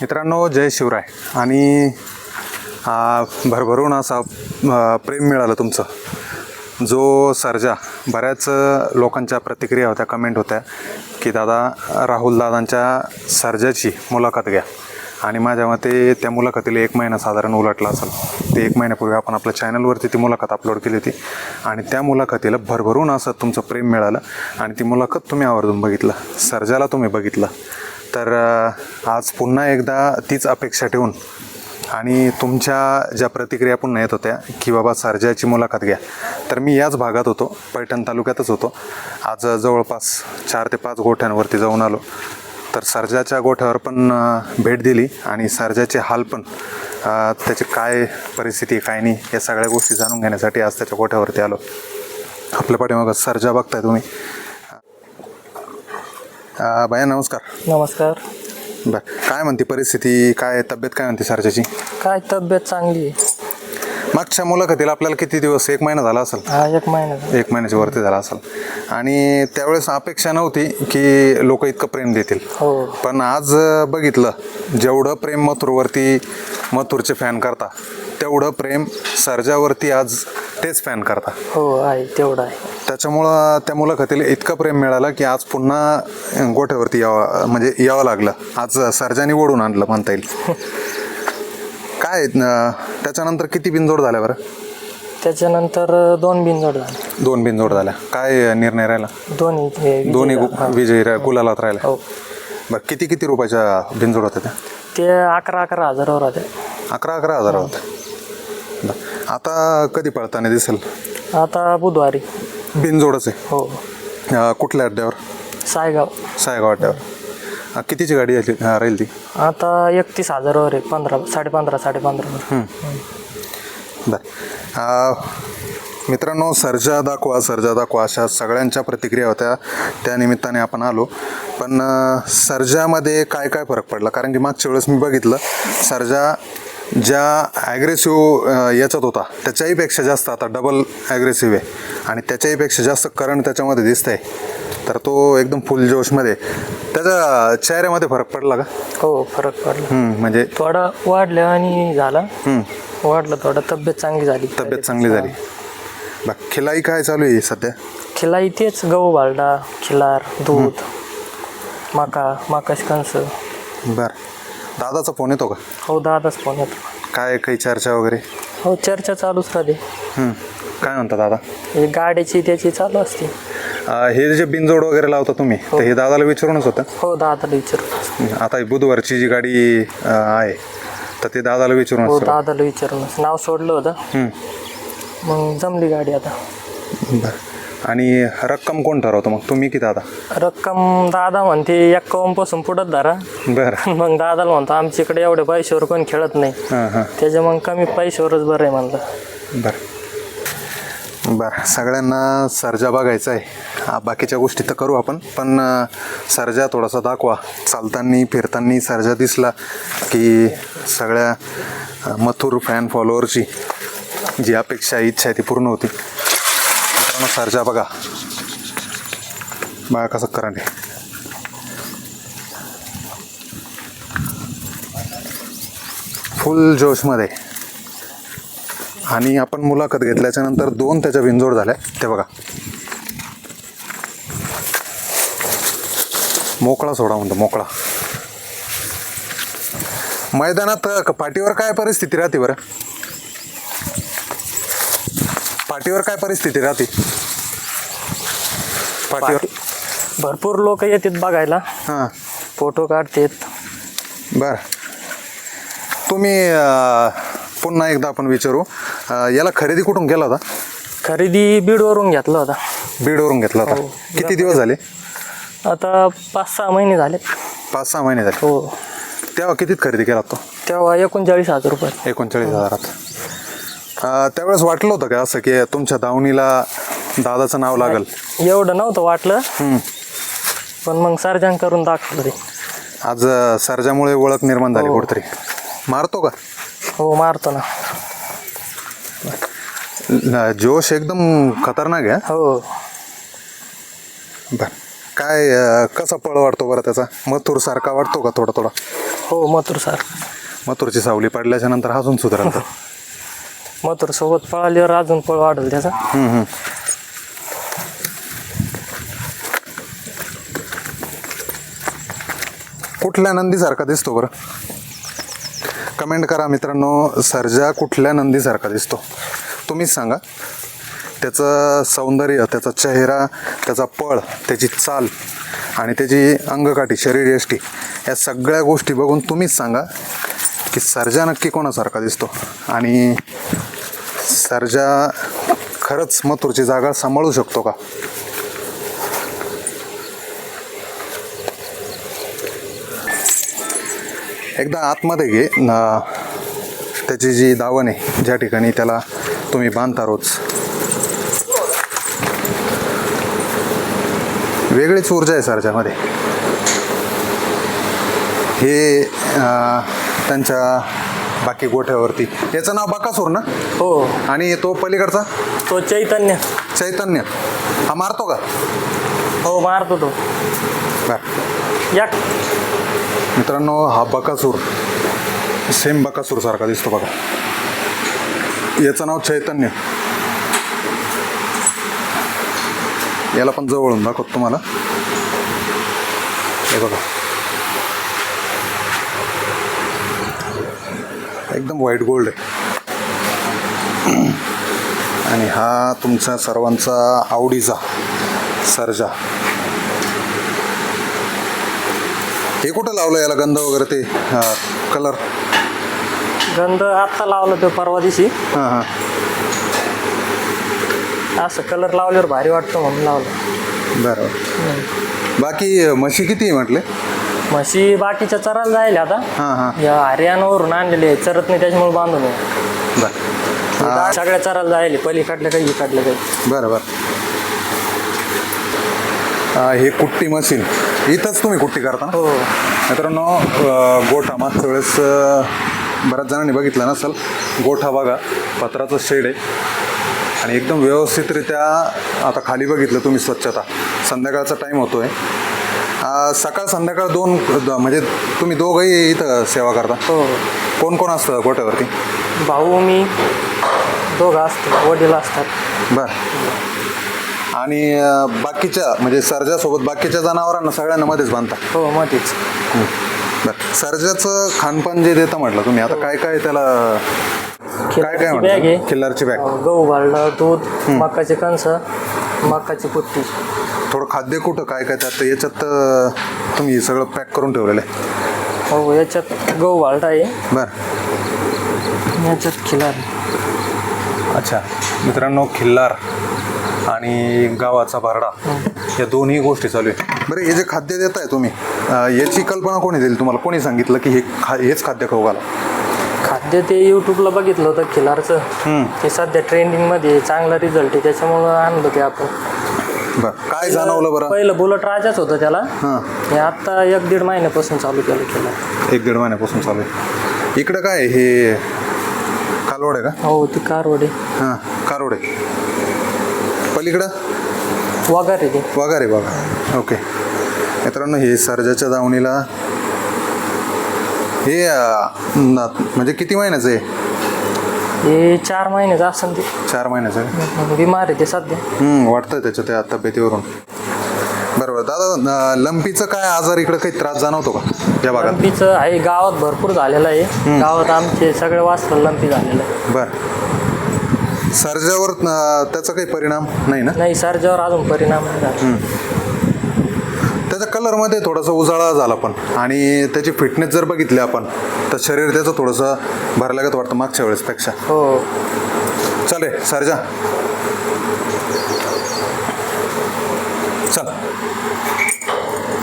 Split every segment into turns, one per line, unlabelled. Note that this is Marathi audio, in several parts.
मित्रांनो जय शिवराय. आणि भरभरून असा प्रेम मिळालं तुमचं. जो सर्जा बऱ्याच लोकांच्या प्रतिक्रिया होत्या कमेंट होत्या की दादा राहुल दादांच्या सर्जाची मुलाखत घ्या. आणि माझ्या मते त्या मुलाखतीला एक महिना साधारण उलटला असेल. ते एक महिन्यापूर्वी आपण आपल्या चॅनलवरती ती मुलाखत अपलोड केली होती. आणि त्या मुलाखतीला भरभरून असं तुमचं प्रेम मिळालं. आणि ती मुलाखत तुम्ही आवर्जून बघितलं. सर्जाला तुम्ही बघितलं. तर आज पुन्हा एकदा तीच अपेक्षा ठेवून आणि तुमच्या ज्या प्रतिक्रिया पुन्हा येत होत्या की बाबा सर्जाची मुलाखत घ्या तर मी याच भागात होतो पैठण तालुक्यातच होतो. आज जवळपास चार ते पाच गोठ्यांवरती जाऊन आलो. तर सर्जाच्या गोठ्यावर पण भेट दिली आणि सर्जाचे हाल पण त्याची काय परिस्थिती काय नाही या सगळ्या गोष्टी जाणून घेण्यासाठी आज त्याच्या गोठ्यावरती आलो. आपल्या पाठीमागं सर्जा बघताय तुम्ही. अ, भैया नमस्कार.
नमस्कार.
बर काय म्हणते परिस्थिती? काय तब्येत काय म्हणते सर्जाची?
काय तब्येत चांगली आहे.
मागच्या मुलाखतीला आपल्याला किती दिवस एक महिना झाला असेल?
हा एक महिना
एक महिन्याच्या वरती झाला असेल. आणि त्यावेळेस अपेक्षा नव्हती की लोक इतकं प्रेम देतील.
हो.
पण आज बघितलं जेवढं प्रेम मथुरवरती मथुरचे फॅन करता तेवढं प्रेम सर्जावरती आज तेच फॅन करता.
हो आहे तेवढं आहे.
त्याच्यामुळं त्या मुलाखतीला इतकं प्रेम मिळालं की आज पुन्हा गोठ्यावरती यावं म्हणजे यावं लागलं. आज सर्जानी ओढून आणलं म्हणता येईल. काय त्याच्यानंतर किती बिनजोड झाल्या बरं?
त्याच्यानंतर दोन बिनजोड झाले.
दोन बिनजोड झाल्या. काय निर्णय राहिला?
दोन्ही विजय
दोन्ही विजयी गुलालात राहिला
हो.
बरं किती किती रुपयाच्या बिनजोड होत्या त्या?
ते अकरा अकरा हजारावर होते
अकरा अकरा हजार होत्या. आता कधी पळताना दिसेल?
आता बुधवारी.
बिनजोडच आहे.
हो.
अं, कुठल्या अड्ड्यावर?
सायगाव.
सायगाव अड्ड्यावर. अं, कितीची गाडी आली अं, राहील ती?
आता एकतीस हजारावर आहे पंधरा साडे पंधरा साडे पंधरावर
बर मित्रांनो सर्जा दाखवा सर्जा दाखवा अशा सगळ्यांच्या प्रतिक्रिया होत्या. त्या निमित्ताने आपण आलो. पण अ, सर्जामध्ये काय काय फरक पडला? कारण की मागच्या वेळेस मी बघितलं सर्जा ज्या ॲग्रेसिव्ह याच्यात होता त्याच्याहीपेक्षा जास्त आता डबल ॲग्रेसिव्ह आहे. आणि त्याच्याहीपेक्षा जास्त करंट त्याच्यामध्ये दिसतंय. तर तो एकदम फुल जोशमध्ये. त्याच्या चेहऱ्यामध्ये फरक पडला का?
हो फरक पडला.
म्हणजे
थोडा वाढलं आणि झाला. वाढलं थोडं तब्येत चांगली झाली.
तब्येत चांगली झाली. बरं खिलाई काय चालू आहे सध्या?
खिलाई तेच गहू बालडा खिलार दूध मका मकाश कंस
बर. दादाचा फोन येतो का?
हो दादाच फोन येतो.
काय काही चर्चा वगैरे?
हो चर्चा चालूच राहते.
हं. काय म्हणता दादा?
हे गाड्याची त्याची चालू असते.
अं, हे जे बिनजोड वगैरे लावता तुम्ही तर हे दादाला विचारूनच होतं?
हो दादाला विचारू
हं. आता ही बुधवारची जी गाडी अं, आहे तर ते दादाला
हो
विचारूनच
दादाला विचारूनच. नाव सोडलं होतं.
हं.
मग जमली गाडी आता.
बरं. आणि रक्कम कोण ठरवतं? मग तुम्ही की दादा?
रक्कम दादा म्हणते एक्कावन्नपासून पुढंच धरा.
बरं.
मग दादाला म्हणतो आमच्या इकडे एवढे पैशावर कोण खेळत नाही.
हां हां.
त्याच्या मग कमी पैशावरच बरं आहे म्हणलं.
बरं. बरं सगळ्यांना सर्जा बघायचा आहे. हा, बाकीच्या गोष्टी तर करू आपण पण अं, सर्जा थोडासा दाखवा. चालताना फिरताना सर्जा दिसला की सगळ्या अं, मथुर फॅन फॉलोअरची जी अपेक्षा इच्छा आहे ती पूर्ण होती. मित्रांनो सर्जा बघा. बघा कसं करंट आहे? फुल जोशमध्ये. आणि आपण मुलाखत घेतल्याच्या नंतर दोन त्याच्या विंजोड झाल्या. ते बघा. मोकळा सोडा म्हणतो मोकळा. मैदानात पाठीवर काय परिस्थिती राहते बरं? पाठीवर काय परिस्थिती राहते? पाठीवर.
भरपूर लोक येतात बघायला.
हां.
फोटो काढतात.
बर. तुम्ही अं, पुन्हा एकदा आपण विचारू. अं, याला खरेदी कुठून केला होता?
खरेदी बीडवरून घेतला होता.
बीडवरून घेतला होता.
हो.
किती दिवस झाले?
आता पाच सहा महिने झाले.
पाच सहा महिने झाले.
हो.
तेव्हा कितीत खरेदी केला तो?
तेव्हा एकोणचाळीस हजार रुपये.
एकोणचाळीस हजारात. अं, त्यावेळेस वाटलं होतं का असं की तुमच्या दावणीला दादाचं नाव लागल?
एवढं नव्हतं वाटलं. पण मग सर्जन करून दाखवलं ते.
आज अं, सर्जामुळे ओळख निर्माण झाली
हो.
कुठतरी. मारतो का?
हो मारतो ना.
जोश एकदम खतरनाक आहे
हो?
बर. काय अं, कसा पळ वाटतो बरं त्याचा? मथुर सारखा वाटतो का थोडा थोडा?
हो मथुर सर
मथुरची सावली पडल्याच्या नंतर अजून सुधारत
मथुर सोबत पळाल्यावर अजून पळ वाढेल त्याचा.
कुठल्या नंदीसारखा दिसतो बरं? कमेंट करा मित्रांनो सर्जा कुठल्या नंदीसारखा दिसतो? तुम्हीच सांगा. त्याचं सौंदर्य त्याचा चेहरा त्याचा पळ त्याची चाल आणि त्याची अंगकाठी शरीरयष्टी या सगळ्या गोष्टी बघून तुम्हीच सांगा. की सर्जा नक्की कोणासारखा दिसतो. आणि सर्जा खरंच मथुरची जागा सांभाळू शकतो का? एकदा आतमध्ये घे. त्याची जी दावण आहे ज्या ठिकाणी त्याला तुम्ही बांधता रोज. वेगळीच ऊर्जा आहे सरच्यामध्ये हे त्यांच्या बाकी गोठ्यावरती. याचं नाव बकासूर ना?
हो.
आणि तो पलीकडचा?
तो चैतन्य.
चैतन्य. हा मारतो का?
हो मारतो तो.
बरं.
या
मित्रांनो हा बकासूर. सेम बकासूर सारखा दिसतो बघा. याचं नाव चैतन्य. याला पण जवळून दाखवतो तुम्हाला. हे बघा. एकदम व्हाईट गोल्ड आहे. आणि हा तुमचा सर्वांचा आवडीचा सर्जा. हे कुठं लावलं याला गंध वगैरे ते कलर
गंध आत्ता लावला तो परवा दिवशी.
हां हां.
असं कलर लावल्यावर भारी वाटतो म्हणून लावलं.
बरं. बाकी म्हशी किती म्हटले?
म्हशी बाकीच्या चराला जाईल आता.
हां हां.
या हरियाणावरून आणलेले आहे चरत नाही त्याच्यामुळे बांधून आहे.
बरं.
सगळ्या चराला जायले पलीकडले काही इकडले काही.
बरं बरं. अं, हे कुट्टी मशीन. इथंच तुम्ही कुट्टी करता ना?
हो.
मित्रांनो अं, गोठा मागच्या वेळेस अं, बऱ्याच जणांनी बघितलं नसेल. गोठा बघा पत्राचं शेड आहे. आणि एकदम व्यवस्थितरित्या आता खाली बघितलं तुम्ही स्वच्छता. संध्याकाळचा टाईम होतोय. अं, सकाळ संध्याकाळ दोन द- म्हणजे तुम्ही दोघंही इथं सेवा करता?
हो.
कोण कोण असतं गोठ्यावरती
भाऊ मी दोघं असतो वडील असतात.
बरं. आणि अं, बाकीच्या म्हणजे सर्जासोबत बाकीच्या जनावरांना सगळ्यांना मध्येच बांधता?
हो मध्येच.
बरं. सर्जाचं खानपान जे देता म्हटलं तुम्ही आता काय काय त्याला काय काय
बॅग आहे.
म्हणतात किल्लारची बॅग
गहू भालडा दूध मकाचे कणस मकाची पुट्टी.
थोडं खाद्य कुठं काय काय त्यात याच्यात अं, तुम्ही हे सगळं पॅक करून ठेवलेलं आहे.
हो याच्यात गहू भालडा आहे.
बरं.
याच्यात खिलार.
अच्छा. मित्रांनो खिल्लार आणि गावाचा बारडा या दोन्ही गोष्टी चालू आहे बरं हे जे खाद्य देत आहे तुम्ही अं, याची कल्पना कोणी दिली तुम्हाला? कोणी सांगितलं की हे खा हेच खाद्य खाऊ घाला?
खाद्य ते यूट्यूबला बघितलं होतं खिलारचं. ते सध्या ट्रेंडिंगमध्ये चांगला रिझल्ट आहे. त्याच्यामुळं आणलं ते आपण.
बरं. काय जाणवलं बरं?
पहिलं बुलट राजाच होतं त्याला.
हां.
हे आता एक दीड महिन्यापासून चालू केलं केलं
एक दीड महिन्यापासून चालू आहे. इकडं काय? हे कालवड आहे का?
हो ती कारवडे
हां कारोड आहे. पलीकडं?
वगैरे ते.
वगारे बघा ओके. मित्रांनो हे सर्जाच्या दावणीला हे अं, न- म्हणजे किती महिन्याचं आहे?
हे चार महिन्याचं असं ते.
चार महिन्याचं आहे
बिमार आहे ते सध्या.
हम्म, वाटतंय त्याच्या त्या तब्येतीवरून. बरोबर. दादा लंपीचं काय आजार इकडं काही त्रास जाणवतो का? या भागात?
लंपीचं आहे गावात भरपूर झालेलं आहे. गावात आमचे सगळे वास्त्र लंपी झालेलं आहे.
बरं. सर्जावर न- त्याचा काही परिणाम नाही ना?
नाही सर्जावर अजून परिणाम नाही झाला.
कलरमध्ये थोडासा उजाळा झाला पण. आणि त्याची फिटनेस जर बघितली आपण तर शरीर त्याचं थोडंसं भरल्यागत वाटतं मागच्या वेळेसपेक्षा.
हो.
चालेल सर्जा. चल.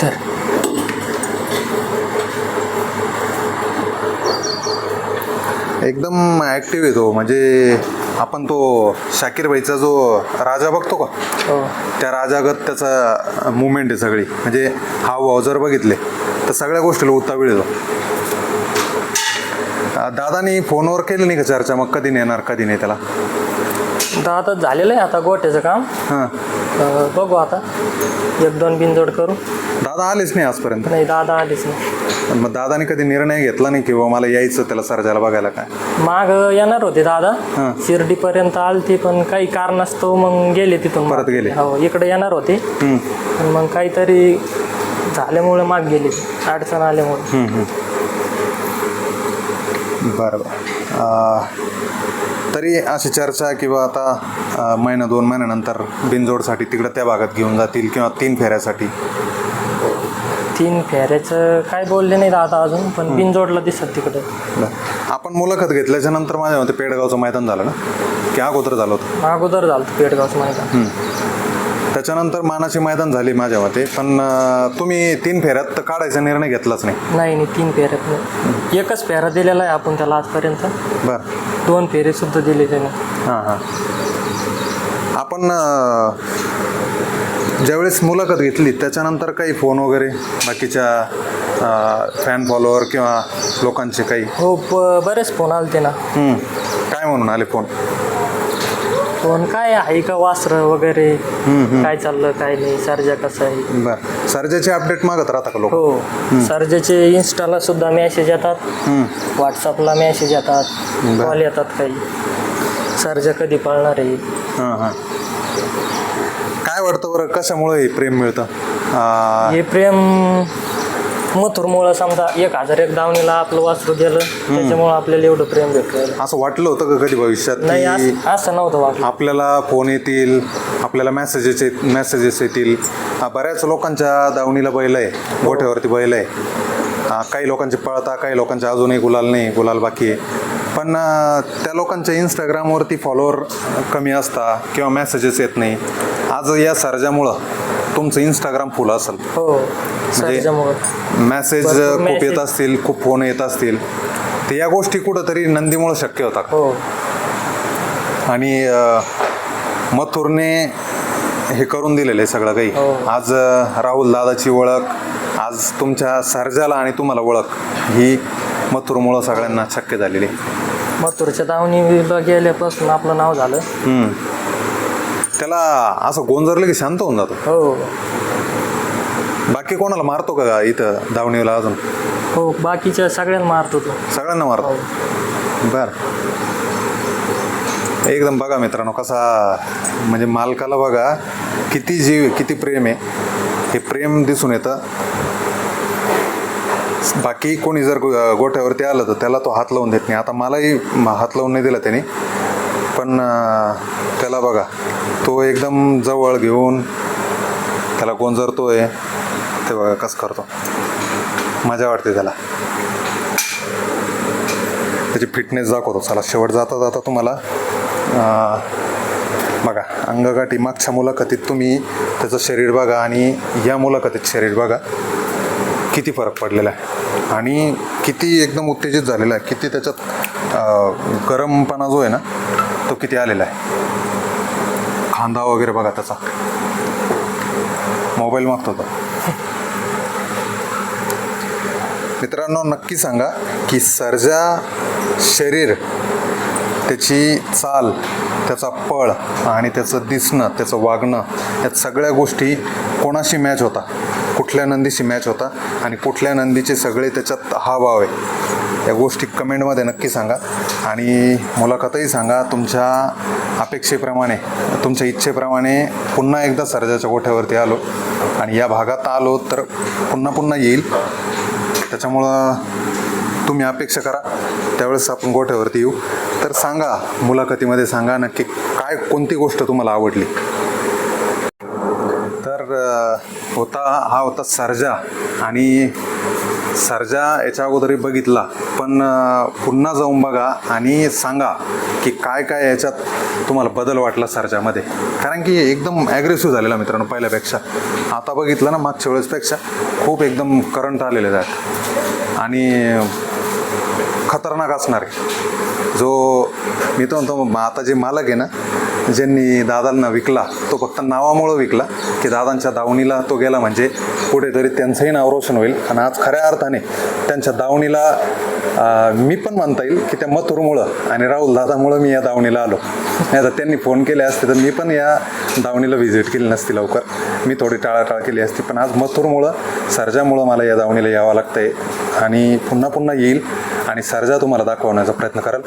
सर
एकदम ॲक्टिव्ह आहे तो म्हणजे आपण तो शाकीर भाईचा जो राजा बघतो का?
हो.
त्या राजागत त्याचा मुवमेंट आहे सगळी. म्हणजे हावभाव जर बघितले तर सगळ्या गोष्टीला उतावीळ येतो दादानी फोनवर केली नाही का चर्चा? मग कधी नेणार कधी नाही त्याला?
दादा झालेलं आहे आता गोट्याचं काम.
हां.
बघू आता. एक दोन बिनजोड करू.
दादा आलेच नाही आजपर्यंत.
नाही दादा आलीच नाही.
पण मग दादाने कधी निर्णय घेतला नाही किंवा मला यायचं त्याला सर्जाला बघायला काय?
माग येणार होते दादा.
हां.
शिर्डीपर्यंत आलते पण काही कारणास्तव मग गेले तिथून.
परत गेले.
हो इकडे येणार होते.
हम्म.
पण मग काहीतरी झाल्यामुळे माग गेले अडचण आल्यामुळे.
बरं बरं. अं, तरी अशी चर्चा किंवा आता अं, महिना दोन महिन्यानंतर बिनजोडसाठी तिकडे त्या भागात घेऊन जातील किंवा तीन फेऱ्यासाठी.
तीन फेऱ्याचं काय बोलले नाही दादा अजून पण बिनजोडला दिसत तिकडे.
बरं. आपण मुलाखत घेतल्याच्या नंतर माझ्या मते पेडगावचं मैदान झालं ना? की अगोदर झालं होतं?
अगोदर झालं होतं पेडगावचं मैदान.
त्याच्यानंतर मानाची मैदान झाली माझ्या मते पण अं, तुम्ही तीन फेऱ्यात तर काढायचा निर्णय घेतलाच नाही.
नाही नाही तीन फेऱ्यात नाही. एकच फेरा दिलेला आहे आपण त्याला आजपर्यंत.
बरं.
दोन फेरे सुद्धा दिले त्याने
हां हां. आपण अं, ज्यावेळेस मुलाखत घेतली त्याच्यानंतर काही फोन वगैरे बाकीच्या फॅन फॉलोअर किंवा लोकांचे काही?
हो ब- बरेच फोन आलते ना.
हम्म. काय म्हणून आले फोन?
फोन काय आहे का वासरं वगैरे? काय चाललं काय नाही सर्जा कसं आहे?
बरं. सर्जाचे अपडेट मागत राहता का लोक?
हो. सर्जाचे इन्स्टाला सुद्धा मेसेज येतात. व्हॉट्सअपला मेसेज येतात.
बरं.
कॉल येतात काही. सर्जा कधी पळणार आहे?
हां हां. वाटतं बरं? कशामुळे हे प्रेम मिळतं?
हे प्रेम मथुरमुळं समजा एक हजार एक दावणीला आपलं वासरू गेलं त्याच्यामुळं आपल्याला एवढं प्रेम भेटलं
असं वाटलं होतं का कधी भविष्यात
नाही असं असं नव्हतं वाटलं.
आपल्याला फोन येतील आपल्याला मेसेजेस मेसेजेस येतील? हा, बऱ्याच लोकांच्या दावणीला बैल आहे गोठ्यावरती बैल आहे. काही लोकांचे पळता काही लोकांचे अजूनही गुलाल नाही गुलाल बाकी आहे. पण त्या लोकांच्या इंस्टाग्रामवरती फॉलोअर कमी असता किंवा मेसेजेस येत नाही. आज या सर्जामुळं तुमचं इंस्टाग्राम फुल असेल
हो सर्जामुळं
मेसेज
भरपूर
खूप येत. असतील खूप फोन येत असतील तर या गोष्टी कुठंतरी नंदीमुळं शक्य होतात
हो
आणि मथुरने हे करून दिलेलं आहे सगळं काही
हो.
आज राहुल दादाची ओळख आज तुमच्या सर्जाला आणि तुम्हाला ओळख ही मथुरमुळं सगळ्यांना शक्य झालेली आहे.
मथुरच्या दावणीला गेल्यापासून आपलं नाव झालं.
त्याला असं गोंजरलं की शांत होऊन जातो.
हो.
बाकी कोणाला मारतो का इथं दावणीला अजून?
हो बाकीच्या सगळ्यांना मारतो तो.
सगळ्यांना मारतो? बर. एकदम बघा मित्रांनो कसा म्हणजे मालकाला बघा किती जीव किती प्रेम आहे. हे प्रेम दिसून येतं. बाकी कोणी जर गोठ्यावरती आलं तर त्याला तो हात लावून देत नाही. आता मलाही हात लावून नाही दिला त्याने. पण त्याला बघा तो एकदम जवळ घेऊन त्याला गोंजरतोय. ते बघा कसं करतो. मजा वाटते त्याला. त्याची फिटनेस दाखवतो. चला शेवट जाता जाता तुम्हाला बघा अंगगाठी मागच्या मुलाखतीत तुम्ही त्याचं शरीर बघा आणि या मुलाखतीत शरीर बघा. किती फरक पडलेला आहे. आणि किती एकदम उत्तेजित झालेला आहे. किती त्याच्यात गरमपणा जो आहे ना तो किती आलेला आहे? खांदा वगैरे बघा त्याचा. मोबाईल मागतो तो. मित्रांनो नक्की सांगा की सर्जा शरीर त्याची चाल त्याचा पळ आणि त्याचं दिसणं त्याचं वागणं या सगळ्या गोष्टी कोणाशी मॅच होता? कुठल्या नंदीशी मॅच होता? आणि कुठल्या नंदीचे सगळे त्याच्यात हावभाव आहे? या गोष्टी कमेंटमध्ये नक्की सांगा. आणि मुलाखतही सांगा. तुमच्या अपेक्षेप्रमाणे तुमच्या इच्छेप्रमाणे पुन्हा एकदा सर्जाच्या गोठ्यावरती आलो. आणि या भागात आलो तर पुन्हा पुन्हा येईल. त्याच्यामुळं तुम्ही अपेक्षा करा. त्यावेळेस आपण गोठ्यावरती येऊ. तर सांगा मुलाखतीमध्ये सांगा नक्की काय कोणती गोष्ट तुम्हाला आवडली? तर होता हा होता सर्जा. आणि सर्जा याच्या अगोदरही बघितला पण पुन्हा जाऊन बघा आणि सांगा की काय काय याच्यात तुम्हाला बदल वाटला सर्जामध्ये? कारण की एकदम ॲग्रेसिव्ह झालेला मित्रांनो पहिल्यापेक्षा. आता बघितलं ना मागच्या वेळेसपेक्षा खूप एकदम करंट आलेले आहेत. आणि खतरनाक असणार आहे. जो मी तो म्हणतो आता जे मालक आहे ना ज्यांनी दादांना विकला तो फक्त नावामुळं विकला की दादांच्या दावणीला तो गेला म्हणजे कुठेतरी त्यांचंही नाव रोशन होईल. आणि आज खऱ्या अर्थाने त्यांच्या दावणीला मी पण म्हणता येईल की त्या मथुरमुळं आणि राहुल दादामुळं मी या दावणीला आलो. नाही तर त्यांनी फोन केले असते तर मी पण या दावणीला व्हिजिट केली नसती लवकर. मी थोडी टाळाटाळ केली असती. पण आज मथुरमुळं सर्जामुळं मला या दावणीला यावं लागतं आहे आणि पुन्हा पुन्हा येईल आणि सर्जा तुम्हाला दाखवण्याचा प्रयत्न कराल.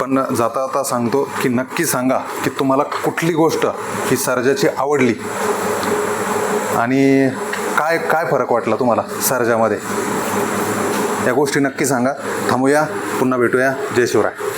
पण जाता जाता सांगतो की नक्की सांगा की तुम्हाला कुठली गोष्ट ही सर्जाची आवडली? आणि काय काय फरक वाटला तुम्हाला सर्जामध्ये? या गोष्टी नक्की सांगा. थांबूया पुन्हा भेटूया. जय शिवराय.